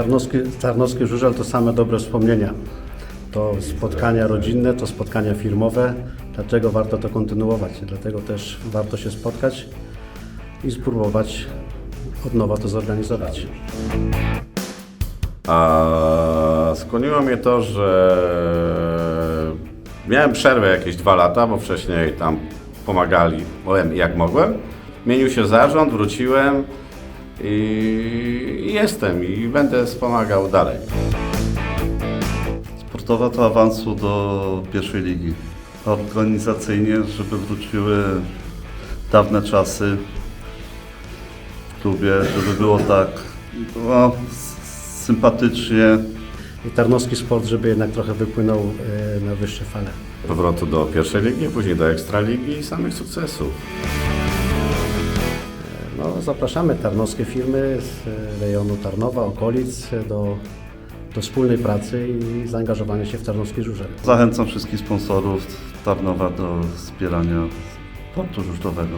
Tarnowski, Tarnowski Żużel to same dobre wspomnienia. To spotkania rodzinne, to spotkania firmowe. Dlaczego warto to kontynuować? Dlatego też warto się spotkać i spróbować od nowa to zorganizować. A skłoniło mnie to, że miałem przerwę jakieś dwa lata, bo wcześniej tam pomagali jak mogłem. Zmienił się zarząd, wróciłem i jestem i będę wspomagał dalej. Sportowa to awansu do pierwszej ligi. Organizacyjnie, żeby wróciły dawne czasy w klubie, żeby było tak no, sympatycznie. I Tarnowski Sport, żeby jednak trochę wypłynął e, na wyższe fale. Powrotu do pierwszej ligi, później do ekstraligi i samych sukcesów. Zapraszamy tarnowskie firmy z rejonu Tarnowa, okolic do, do wspólnej pracy i zaangażowania się w Tarnowski Żużel. Zachęcam wszystkich sponsorów Tarnowa do wspierania sportu żużlowego.